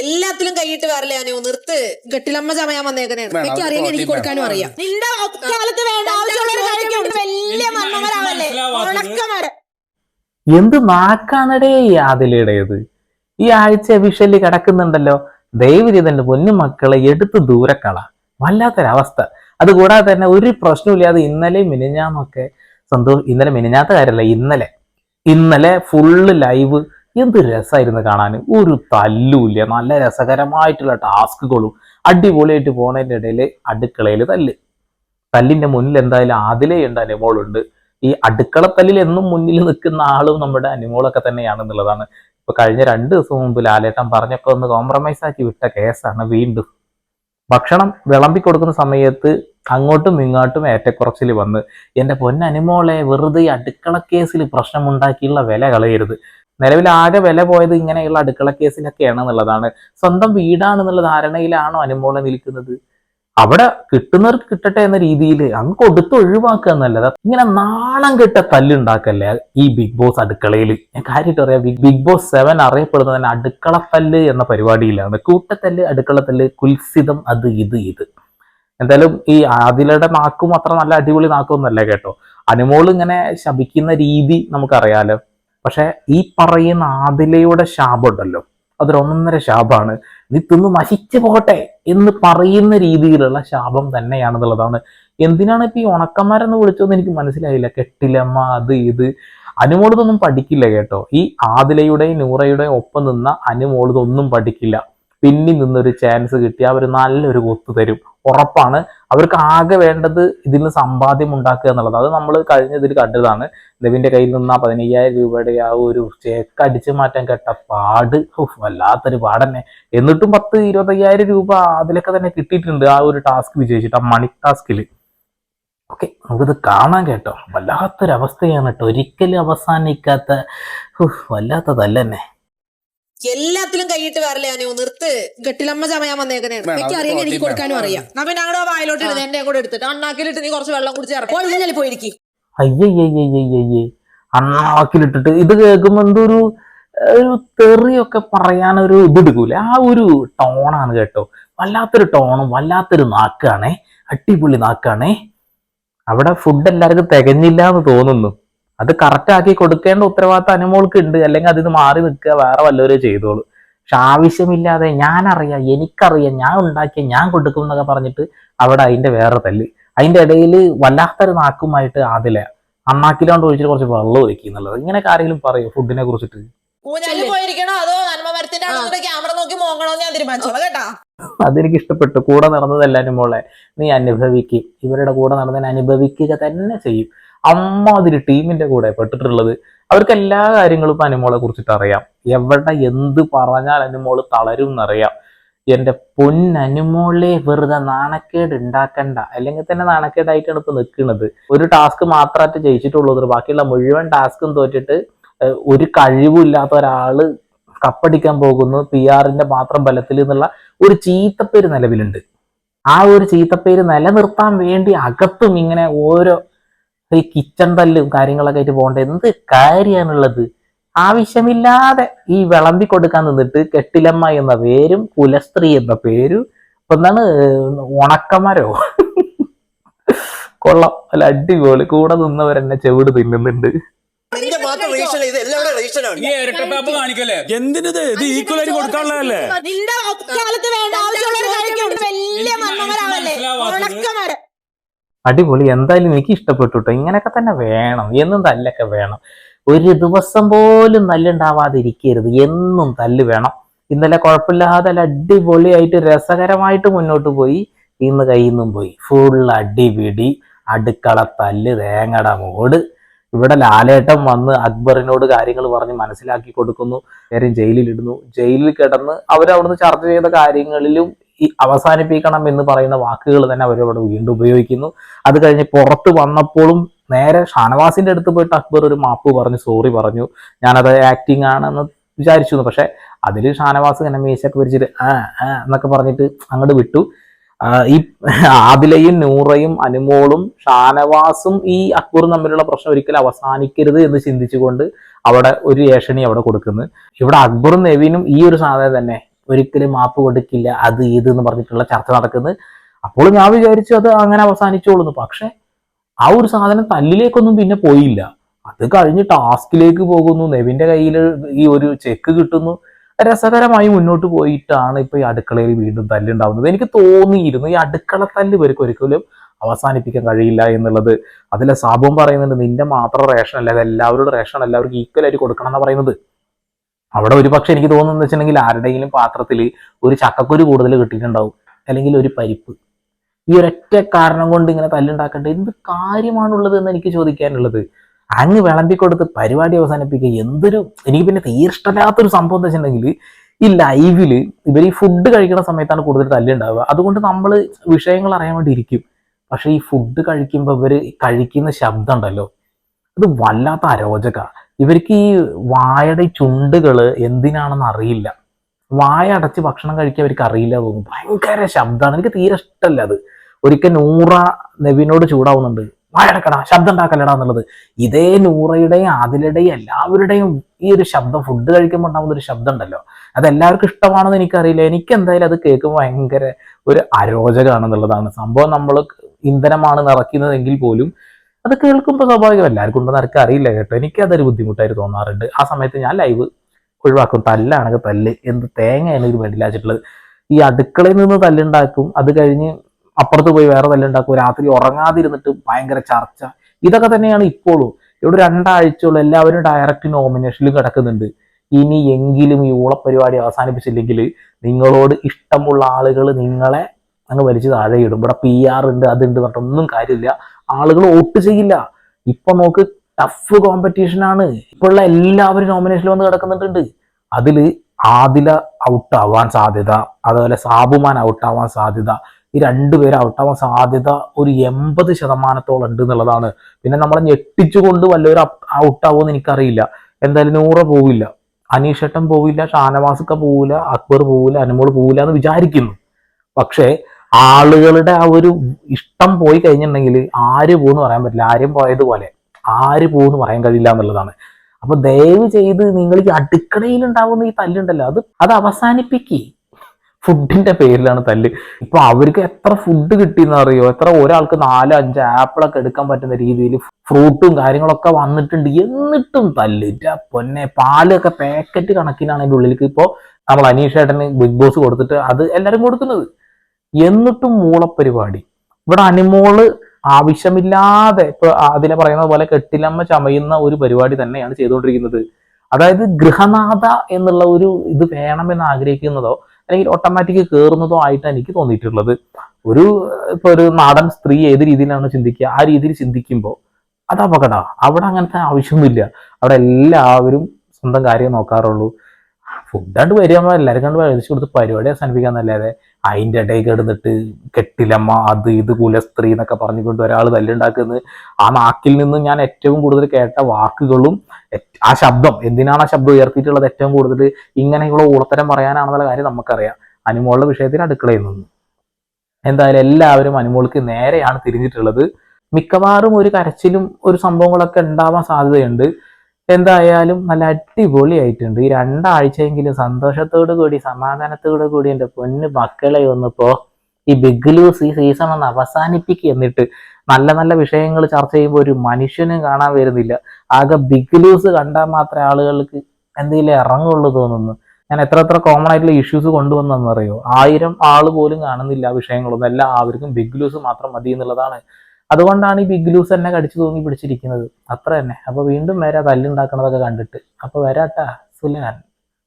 എല്ലാത്തിലും കൈയിട്ട് വേറെ അനു നിർത്ത്. ഗട്ടിലമ്മ ചമയാൻ വന്നേക്കണേ. എനിക്ക് അറിയാൻ അറിയാം എനിക്ക് കൊടുക്കാനും അറിയാം. നിന്റെ കാലത്ത് വേണ്ട വലിയ ഉണക്കമര എന്ത് നാക്കാണടേ ഈ ആദിലയുടേത്? ഈ ആഴ്ച വിഷൽ കിടക്കുന്നുണ്ടല്ലോ. ദൈവരീതന്റെ പൊന്നു മക്കളെ എടുത്ത് ദൂരക്കള വല്ലാത്തൊരവസ്ഥ. അതുകൂടാതെ തന്നെ ഒരു പ്രശ്നമില്ലാതെ ഇന്നലെ മിനിഞ്ഞാന്നൊക്കെ സന്തോഷം ഇന്നലെ മിനിഞ്ഞാത്ത കാര്യമല്ല ഇന്നലെ. ഇന്നലെ ഫുള്ള് ലൈവ് എന്ത് രസമായിരുന്നു കാണാൻ? ഒരു തല്ലുമില്ല. നല്ല രസകരമായിട്ടുള്ള ടാസ്കുകളും അടിപൊളിയായിട്ട് പോണതിന്റെ ഇടയിൽ അടുക്കളയിൽ തല്ല്. തല്ലിന്റെ മുന്നിൽ എന്തായാലും ആദിലയുണ്ട് അനുമോളുണ്ട്. ഈ അടുക്കള തല്ലിൽ എന്നും മുന്നിൽ നിൽക്കുന്ന ആളും നമ്മുടെ അനുമോളൊക്കെ തന്നെയാണെന്നുള്ളതാണ്. ഇപ്പൊ കഴിഞ്ഞ രണ്ട് ദിവസം മുമ്പ് ലാലേട്ടൻ പറഞ്ഞപ്പോൾ ഒന്ന് കോംപ്രമൈസ് ആക്കി വിട്ട കേസാണ് വീണ്ടും. ഭക്ഷണം വിളമ്പി കൊടുക്കുന്ന സമയത്ത് അങ്ങോട്ടും ഇങ്ങോട്ടും ഏറ്റക്കുറച്ചിൽ വന്ന് എന്റെ പൊന്നനുമോളെ വെറുതെ അടുക്കള കേസിൽ പ്രശ്നമുണ്ടാക്കിയുള്ള വില കളയരുത്. നിലവിൽ ആകെ വില പോയത് ഇങ്ങനെയുള്ള അടുക്കള കേസിനൊക്കെയാണ് എന്നുള്ളതാണ്. സ്വന്തം വീടാണെന്നുള്ള ധാരണയിലാണോ അനുമോളെ നിൽക്കുന്നത്? അവിടെ കിട്ടുന്നവർക്ക് കിട്ടട്ടെ എന്ന രീതിയിൽ അങ്ങ് കൊടുത്ത് ഒഴിവാക്കുക എന്നല്ലത് ഇങ്ങനെ നാണം കെട്ട തല്ലുണ്ടാക്കല്ലേ ഈ ബിഗ് ബോസ് അടുക്കളയിൽ? ഞാൻ കാര്യമായിട്ട് പറയാം ബിഗ് ബോസ് സെവൻ അറിയപ്പെടുന്നത് തന്നെ അടുക്കള തല്ല് എന്ന പരിപാടിയിലാണ്. കൂട്ടത്തല്ല് അടുക്കള തല്ല് കുൽസിതം അത് ഇത് ഇത്. എന്തായാലും ഈ ആദിലയുടെ നാക്കും അത്ര നല്ല അടിപൊളി നാക്കൊന്നുമല്ല കേട്ടോ. അനുമോൾ ഇങ്ങനെ ശപിക്കുന്ന രീതി നമുക്കറിയാലോ. പക്ഷെ ഈ പറയുന്ന ആദിലയുടെ ശാപം ഉണ്ടല്ലോ അതൊരു ഒന്നൊന്നര ശാപമാണ്. നീ തിന്ന് നശിച്ചു പോകട്ടെ എന്ന് പറയുന്ന രീതിയിലുള്ള ശാപം തന്നെയാണെന്നുള്ളതാണ്. എന്തിനാണ് ഇപ്പൊ ഈ ഉണക്കന്മാരെന്ന് വിളിച്ചതെന്ന് എനിക്ക് മനസ്സിലായില്ല. കെട്ടിലമ്മ അത് ഇത്. അനുമോളിതൊന്നും പഠിക്കില്ല കേട്ടോ. ഈ ആദിലയുടെയും നൂറയുടെയും ഒപ്പം നിന്ന അനുമോളിതൊന്നും പഠിക്കില്ല. പിന്നിൽ നിന്നൊരു ചാൻസ് കിട്ടി. അവർ നല്ലൊരു കൊത്തു തരും. ഉറപ്പാണ്. അവർക്ക് ആകെ വേണ്ടത് ഇതിൽ നിന്ന് സമ്പാദ്യം ഉണ്ടാക്കുക എന്നുള്ളത്. അത് നമ്മൾ കഴിഞ്ഞ ഇതിൽ കണ്ടതാണ്. ദവിന്റെ കയ്യിൽ നിന്ന് ആ പതിനയ്യായിരം രൂപയുടെ ആ ഒരു ചെക്ക് അടിച്ചു മാറ്റാൻ കേട്ട പാട്. വല്ലാത്തൊരു പാടന്നെ. എന്നിട്ടും പത്ത് ഇരുപത്തയ്യായിരം രൂപ അതിലൊക്കെ തന്നെ കിട്ടിയിട്ടുണ്ട് ആ ഒരു ടാസ്ക് വിജയിച്ചിട്ട് ആ മണി ടാസ്കിൽ ഓക്കെ നമുക്കിത് കാണാൻ കേട്ടോ. വല്ലാത്തൊരവസ്ഥയാണ് കേട്ടോ. ഒരിക്കലും അവസാനിക്കാത്ത വല്ലാത്തതല്ലെന്നേ. എല്ലാത്തിലും കൈയിട്ട് വരല്ലേ അനു നിർത്ത്. കെട്ടിലമ്മ ചമയാൻ വന്നേക്കണേ. എനിക്ക് അറിയാൻ അറിയാം എനിക്ക് കൊടുക്കാനും. അറിയാം. അപ്പൊ ഞങ്ങളുടെ വായലോട്ട് ഇടുന്നത് എന്റെ കൂടെ എടുത്തിട്ട്. അണ്ണാക്കിലിട്ട് നീ കുറച്ച് വെള്ളം കുടിച്ച് ഇറക്കും. പോയി പോയിരിക്കും. അയ്യയ്യയ്യയ്യയ്യേ അണ്ണാക്കിലിട്ടിട്ട് ഇത് കേൾക്കുമ്പോ എന്തൊരു ഒരു തെറിയൊക്കെ പറയാനൊരു ഇത് എടുക്കൂല ആ ഒരു ടോണാണ് കേട്ടോ. വല്ലാത്തൊരു ടോണും വല്ലാത്തൊരു നാക്കാണേ. അടിപൊളി നാക്കാണേ. അവിടെ ഫുഡ് എല്ലാവർക്കും തികഞ്ഞില്ല എന്ന് തോന്നുന്നു. അത് കറക്റ്റ് ആക്കി കൊടുക്കേണ്ട ഉത്തരവാദിത്തം അനുമോൾക്ക് ഉണ്ട് അല്ലെങ്കിൽ അതിന് മാറി നിൽക്കുക വേറെ വല്ലവരും ചെയ്തോളൂ. പക്ഷെ ആവശ്യമില്ലാതെ ഞാനറിയാം എനിക്കറിയാം ഞാൻ ഉണ്ടാക്കിയ ഞാൻ കൊടുക്കും എന്നൊക്കെ പറഞ്ഞിട്ട് അവിടെ അതിന്റെ വേറെ തല്ല്. അതിന്റെ ഇടയിൽ വല്ലാത്തൊരു നാക്കുമായിട്ട് ആദില അണ്ണാക്കിലോണ്ട് ഒഴിച്ചിട്ട് കുറച്ച് വെള്ളം ഒഴിക്കുക എന്നുള്ളത്. ഇങ്ങനെ ആരെങ്കിലും പറയും ഫുഡിനെ കുറിച്ചിട്ട്? പോയിരിക്കണോ? അതോ നന്മ മരത്തിന്റെ ക്യാമറ നോക്കി മോങ്ങണോന്ന് ഞാൻ തീരുമാനിച്ചോളാം കേട്ടാ. അതെനിക്ക് ഇഷ്ടപ്പെട്ടു കൂടെ നടന്നതല്ല അനുമോളെ നീ അനുഭവിക്കും. ഇവരുടെ കൂടെ നടന്നതിനെ അനുഭവിക്കുക തന്നെ ചെയ്യും. അമ്മാതിരി ടീമിന്റെ കൂടെ പെട്ടിട്ടുള്ളത്. അവർക്ക് എല്ലാ കാര്യങ്ങളും ഇപ്പൊ അനുമോളെ കുറിച്ചിട്ട് അറിയാം. എവിടെ എന്ത് പറഞ്ഞാൽ അനുമോൾ തളരും എന്നറിയാം. എന്റെ പൊന്നനുമോളെ വെറുതെ നാണക്കേട് ഉണ്ടാക്കണ്ട. അല്ലെങ്കിൽ തന്നെ നാണക്കേടായിട്ടാണ് ഇപ്പൊ നിൽക്കുന്നത് ഒരു ടാസ്ക് മാത്രമായിട്ട് ജയിച്ചിട്ടുള്ളത് ബാക്കിയുള്ള മുഴുവൻ ടാസ്കും തോറ്റിട്ട് ഒരു കഴിവില്ലാത്ത ഒരാൾ കപ്പടിക്കാൻ പോകുന്നു. പി ആറിന്റെ മാത്രം ബലത്തിൽ എന്നുള്ള ഒരു ചീത്തപ്പേര് നിലവിലുണ്ട്. ആ ഒരു ചീത്തപ്പേര് നിലനിർത്താൻ വേണ്ടി അകത്തും ഇങ്ങനെ ഓരോ ഈ കിച്ചൺ തല്ലും കാര്യങ്ങളൊക്കെ ആയിട്ട് പോകേണ്ട? എന്ത് കാര്യമാണുള്ളത് ആവശ്യമില്ലാതെ ഈ വിളമ്പി കൊടുക്കാൻ നിന്നിട്ട് കെട്ടിലമ്മ എന്ന പേരും കുലസ്ത്രീ എന്ന പേരും ഇപ്പൊ എന്താണ് ഉണക്കമരോ? കൊള്ളാം. അല്ല അടിപൊളി. കൂടെ നിന്നവരെന്നെ ചെവിട് തിന്നുന്നുണ്ട്. എന്തിനിത്? ഇത് ഈക്വൽ ആയിട്ട് കൊടുക്കാനുള്ളതല്ലേ നിന്റെ കാലത്ത് വേണ്ട ആവശ്യമുള്ളവർ കഴിക്കും വലിയ മന്മമരാവല്ലേ ഉണക്കമര അടിപൊളി. എന്തായാലും എനിക്ക് ഇഷ്ടപ്പെട്ടു കേട്ടോ ഇങ്ങനെയൊക്കെ തന്നെ വേണം. എന്നും തല്ലൊക്കെ വേണം. ഒരു ദിവസം പോലും തല്ലുണ്ടാവാതിരിക്കരുത്. എന്നും തല്ല് വേണം. ഇന്നലെ കുഴപ്പമില്ലാതെ അല്ല അടിപൊളിയായിട്ട് രസകരമായിട്ട് മുന്നോട്ട് പോയി. ഇന്ന് കയ്യിൽ നിന്നും പോയി. ഫുൾ അടിപിടി അടുക്കള തല്ല് തേങ്ങട മോട്. ഇവിടെ ലാലേട്ടം വന്ന് അക്ബറിനോട് കാര്യങ്ങൾ പറഞ്ഞ് മനസ്സിലാക്കി കൊടുക്കുന്നു. നേരം ജയിലിൽ ഇടുന്നു ജയിലിൽ കിടന്ന് അവരവിടുന്ന് ചർച്ച ചെയ്ത കാര്യങ്ങളിലും ഈ അവസാനിപ്പിക്കണം എന്ന് പറയുന്ന വാക്കുകൾ തന്നെ അവരവിടെ വീണ്ടും ഉപയോഗിക്കുന്നു. അത് കഴിഞ്ഞ് പുറത്ത് വന്നപ്പോഴും നേരെ ഷാനവാസിന്റെ അടുത്ത് പോയിട്ട് അക്ബർ ഒരു മാപ്പ് പറഞ്ഞു സോറി പറഞ്ഞു. ഞാനത് ആക്ടിങ് ആണെന്ന് വിചാരിച്ചു. പക്ഷെ അതിൽ ഷാനവാസ് ഇങ്ങനെ മീശൊക്കെ പിരിച്ചിട്ട് ആ ആ എന്നൊക്കെ പറഞ്ഞിട്ട് അങ്ങോട്ട് വിട്ടു. ഈ ആദിലയും നൂറയും അനുമോളും ഷാനവാസും ഈ അക്ബറും തമ്മിലുള്ള പ്രശ്നം ഒരിക്കലും അവസാനിക്കരുത് എന്ന് ചിന്തിച്ചുകൊണ്ട് അവിടെ ഒരു ഏഷണി അവിടെ കൊടുക്കുന്നു. ഇവിടെ അക്ബറും നെവീനും ഈ ഒരു സാധനം തന്നെ. ഒരിക്കലും മാപ്പ് കൊടുക്കില്ല അത് ഇത് എന്ന് പറഞ്ഞിട്ടുള്ള ചർച്ച നടക്കുന്നത്. അപ്പോൾ ഞാൻ വിചാരിച്ചു അത് അങ്ങനെ അവസാനിച്ചോളൂ പക്ഷെ ആ ഒരു സാധനം തല്ലിലേക്കൊന്നും പിന്നെ പോയില്ല. അത് കഴിഞ്ഞ് ടാസ്കിലേക്ക് പോകുന്നു. നെവിന്റെ കയ്യിൽ ഈ ഒരു ചെക്ക് കിട്ടുന്നു. രസകരമായി മുന്നോട്ട് പോയിട്ടാണ് ഇപ്പൊ ഈ അടുക്കളയിൽ വീണ്ടും തല്ലുണ്ടാവുന്നത്. എനിക്ക് തോന്നിയിരുന്നു ഈ അടുക്കള തല്ല് ഇവർക്ക് ഒരിക്കലും അവസാനിപ്പിക്കാൻ കഴിയില്ല എന്നുള്ളത്. അതിലെ സാബും പറയുന്നുണ്ട് നിന്റെ മാത്രം റേഷൻ അല്ല അത് എല്ലാവരുടെ റേഷൻ എല്ലാവർക്കും ഈക്വൽ ആയിട്ട് കൊടുക്കണം എന്നാ പറയുന്നത്. അവിടെ ഒരു പക്ഷെ എനിക്ക് തോന്നുന്നത് വെച്ചിട്ടുണ്ടെങ്കിൽ ആരുടെയെങ്കിലും പാത്രത്തിൽ ഒരു ചക്കക്കുരു കൂടുതൽ കിട്ടിയിട്ടുണ്ടാവും. അല്ലെങ്കിൽ ഒരു പരിപ്പ്. ഈ ഒരൊറ്റ കാരണം കൊണ്ട് ഇങ്ങനെ തല്ലുണ്ടാക്കേണ്ട എന്ത് കാര്യമാണുള്ളത് എന്ന് എനിക്ക് ചോദിക്കാനുള്ളത്. അങ്ങ് വിളമ്പിക്കൊടുത്ത് പരിപാടി അവസാനിപ്പിക്കുക. എന്തൊരു എനിക്ക് പിന്നെ തീരെ സംഭവം എന്താ വെച്ചിട്ടുണ്ടെങ്കിൽ ഈ ലൈവിൽ ഇവർ ഈ ഫുഡ് കഴിക്കുന്ന സമയത്താണ് കൂടുതൽ തല്ലുണ്ടാവുക. അതുകൊണ്ട് നമ്മൾ വിഷയങ്ങൾ അറിയാൻ വേണ്ടി ഇരിക്കും. പക്ഷെ ഈ ഫുഡ് കഴിക്കുമ്പോൾ ഇവർ കഴിക്കുന്ന ശബ്ദം ഉണ്ടല്ലോ. അത് വല്ലാത്ത അരോചക. ഇവർക്ക് ഈ വായയുടെ ചുണ്ടുകൾ എന്തിനാണെന്ന് അറിയില്ല. വായ അടച്ച് ഭക്ഷണം കഴിക്കാൻ അവർക്ക് അറിയില്ല തോന്നുന്നു. ഭയങ്കര ശബ്ദമാണ്. എനിക്ക് തീരെ ഇഷ്ടമല്ല അത്. ഒരിക്കൽ നൂറ നെവിനോട് ചൂടാവുന്നുണ്ട്. വായ അടക്കടാ ശബ്ദം ഉണ്ടാക്കലടാ എന്നുള്ളത്. ഇതേ നൂറയുടെയും ആദിലുടെയും എല്ലാവരുടെയും ഈ ഒരു ശബ്ദം ഫുഡ് കഴിക്കുമ്പോൾ ഉണ്ടാകുന്ന ഒരു ശബ്ദം ഉണ്ടല്ലോ. അത് എല്ലാവർക്കും ഇഷ്ടമാണെന്ന് എനിക്കറിയില്ല. എനിക്ക് എന്തായാലും അത് കേൾക്കുമ്പോൾ ഭയങ്കര ഒരു അരോചകമാണെന്നുള്ളതാണ്. സംഭവം നമ്മൾ ഇന്ധനമാണ് നിറയ്ക്കുന്നതെങ്കിൽ പോലും അത് കേൾക്കുമ്പോൾ സ്വാഭാവികം. എല്ലാവർക്കും ഉണ്ടെന്ന് ആർക്കും അറിയില്ല കേട്ടോ. എനിക്ക് അതൊരു ബുദ്ധിമുട്ടായിട്ട് തോന്നാറുണ്ട്. ആ സമയത്ത് ഞാൻ ലൈവ് ഒഴിവാക്കും. തല്ലാണെങ്കിൽ തല്ല്. എന്ത് തേങ്ങയാണ് ഒരു വേണ്ടില്ല വെച്ചിട്ടുള്ളത് ഈ അടുക്കളയിൽ നിന്ന് തല്ലുണ്ടാക്കും. അത് കഴിഞ്ഞ് അപ്പുറത്ത് പോയി വേറെ തല്ലുണ്ടാക്കും. രാത്രി ഉറങ്ങാതിരുന്നിട്ട് ഭയങ്കര ചർച്ച. ഇതൊക്കെ തന്നെയാണ് ഇപ്പോഴും. ഇവിടെ രണ്ടാഴ്ചയുള്ള എല്ലാവരും ഡയറക്റ്റ് നോമിനേഷനിൽ കിടക്കുന്നുണ്ട്. ഇനി എങ്കിലും ഈ ഓളപ്പരിപാടി അവസാനിപ്പിച്ചില്ലെങ്കിൽ നിങ്ങളോട് ഇഷ്ടമുള്ള ആളുകൾ നിങ്ങളെ അങ്ങ് വലിച്ചു താഴെ ഇടും ഇവിടെ പി ആർ ഉണ്ട് അതുണ്ട് പറഞ്ഞിട്ടൊന്നും കാര്യമില്ല. ആളുകൾ വോട്ട് ചെയ്യില്ല. ഇപ്പൊ നോക്ക് ടഫ് കോമ്പറ്റീഷൻ ആണ്. ഇപ്പോഴുള്ള എല്ലാവരും നോമിനേഷനിൽ വന്ന് കിടക്കുന്നുണ്ട്. അതിൽ ആദില ഔട്ട് ആവാൻ സാധ്യത അതുപോലെ സാബുമാൻ ഔട്ട് ആവാൻ സാധ്യത ഈ രണ്ടുപേരും ഔട്ട് ആവാൻ സാധ്യത ഒരു എൺപത് ശതമാനത്തോളം ഉണ്ട് എന്നുള്ളതാണ്. പിന്നെ നമ്മളെ ഞെട്ടിച്ചുകൊണ്ട് വല്ലവരും ഔട്ട് ആവുമെന്ന് എനിക്കറിയില്ല. എന്തായാലും നൂറ പോവില്ല. അനീഷേട്ടൻ പോവില്ല ഷാനവാസുക്ക പോവില്ല അക്ബർ പോവില്ല അനുമോൾ പോവില്ല എന്ന് വിചാരിക്കുന്നു. പക്ഷേ ആളുകളുടെ ആ ഒരു ഇഷ്ടം പോയി കഴിഞ്ഞിട്ടുണ്ടെങ്കിൽ ആര് പോകുന്നു പറയാൻ പറ്റില്ല. ആരും പോയതുപോലെ ആര് പോകുന്നു പറയാൻ കഴിയില്ല എന്നുള്ളതാണ്. അപ്പൊ ദയവ് ചെയ്ത് നിങ്ങൾ ഈ അടുക്കളയിൽ ഉണ്ടാവുന്ന ഈ തല്ലുണ്ടല്ലോ അത് അത് അവസാനിപ്പിക്കി. ഫുഡിന്റെ പേരിലാണ് തല്ല്. ഇപ്പൊ അവർക്ക് എത്ര ഫുഡ് കിട്ടിയെന്ന് അറിയോ? എത്ര ഒരാൾക്ക് നാലോ അഞ്ചോ ആപ്പിളൊക്കെ എടുക്കാൻ പറ്റുന്ന രീതിയിൽ ഫ്രൂട്ടും കാര്യങ്ങളൊക്കെ വന്നിട്ടുണ്ട്. എന്നിട്ടും തല്ല്. പൊന്നെ പാലൊക്കെ പാക്കറ്റ് കണക്കിനാണ് അതിന്റെ ഉള്ളിലേക്ക് ഇപ്പോൾ നമ്മൾ അനീഷ് ഏട്ടന് ബിഗ് ബോസ് കൊടുത്തിട്ട് അത് എല്ലാവരും കൊടുക്കുന്നത്. എന്നിട്ടും മൂളപ്പരിപാടി. ഇവിടെ അനുമോൾ ആവശ്യമില്ലാതെ ഇപ്പൊ അതിലെ പറയുന്ന പോലെ കെട്ടിലമ്മ ചമയുന്ന ഒരു പരിപാടി തന്നെയാണ് ചെയ്തുകൊണ്ടിരിക്കുന്നത്. അതായത് ഗൃഹനാഥ എന്നുള്ള ഒരു ഇത് വേണമെന്ന് ആഗ്രഹിക്കുന്നതോ അല്ലെങ്കിൽ ഓട്ടോമാറ്റിക് കയറുന്നതോ ആയിട്ട് എനിക്ക് തോന്നിയിട്ടുള്ളത്. ഒരു ഇപ്പൊ ഒരു നാടൻ സ്ത്രീ ഏത് രീതിയിലാണ് ചിന്തിക്കുക? ആ രീതിയിൽ ചിന്തിക്കുമ്പോൾ അത് അപകട. അവിടെ അങ്ങനത്തെ ആവശ്യമൊന്നുമില്ല. അവിടെ എല്ലാവരും സ്വന്തം കാര്യം നോക്കാറുള്ളൂ. ഫുഡ് കണ്ട് വരിക എല്ലാവരും കണ്ട് വരച്ചു കൊടുത്ത് പരിപാടി അവസാനിപ്പിക്കാന്നല്ലാതെ അതിന്റെ ഇടയിൽ കിടന്നിട്ട് കെട്ടിലമ്മ അത് ഇത് കുലസ്ത്രീ എന്നൊക്കെ പറഞ്ഞുകൊണ്ട് ഒരാൾ തല്ലുണ്ടാക്കുന്നത്. ആ നാക്കിൽ നിന്ന് ഞാൻ ഏറ്റവും കൂടുതൽ കേട്ട വാക്കുകളും ആ ശബ്ദം എന്തിനാണ് ആ ശബ്ദം ഉയർത്തിയിട്ടുള്ളത് ഏറ്റവും കൂടുതൽ? ഇങ്ങനെയുള്ള ഊളത്തരം പറയാനാണെന്നുള്ള കാര്യം നമുക്കറിയാം. അനുമോളുടെ വിഷയത്തിൽ അടുക്കളയിൽ നിന്ന്. എന്തായാലും എല്ലാവരും അനുമോൾക്ക് നേരെയാണ് തിരിഞ്ഞിട്ടുള്ളത്. മിക്കവാറും ഒരു കരച്ചിലും ഒരു സംഭവങ്ങളൊക്കെ ഉണ്ടാവാൻ സാധ്യതയുണ്ട്. എന്തായാലും നല്ല അടിപൊളിയായിട്ടുണ്ട്. ഈ രണ്ടാഴ്ചയെങ്കിലും സന്തോഷത്തോടു കൂടി സമാധാനത്തോടു കൂടി എന്റെ പൊന്ന് മക്കളെ ഒന്നിപ്പോ ഈ ബിഗ് ലൂസ് ഈ സീസൺ ഒന്ന് അവസാനിപ്പിക്കുക എന്നിട്ട് നല്ല നല്ല വിഷയങ്ങൾ ചർച്ച ചെയ്യുമ്പോൾ ഒരു മനുഷ്യനും കാണാൻ വരുന്നില്ല. ആകെ ബിഗ് ലൂസ് കണ്ടാൽ മാത്രമേ ആളുകൾക്ക് എന്തെങ്കിലും ഇറങ്ങുള്ളൂ തോന്നുന്നു. ഞാൻ എത്ര എത്ര കോമൺ ആയിട്ടുള്ള ഇഷ്യൂസ് കൊണ്ടുവന്നെന്ന് അറിയോ? ആയിരം ആൾ പോലും കാണുന്നില്ല ആ വിഷയങ്ങളൊന്നും. എല്ലാവർക്കും ബിഗ് ലൂസ് മാത്രം മതി എന്നുള്ളതാണ് അതുകൊണ്ടാണ് ഈ ബിഗ് ലൂസ് എന്നെ കടിച്ചു തൂങ്ങി പിടിച്ചിരിക്കുന്നത്. അത്ര തന്നെ. അപ്പൊ വീണ്ടും വരാ തല്ലുണ്ടാക്കണതൊക്കെ കണ്ടിട്ട്. അപ്പൊ വരാട്ടാ. സുലാൻ.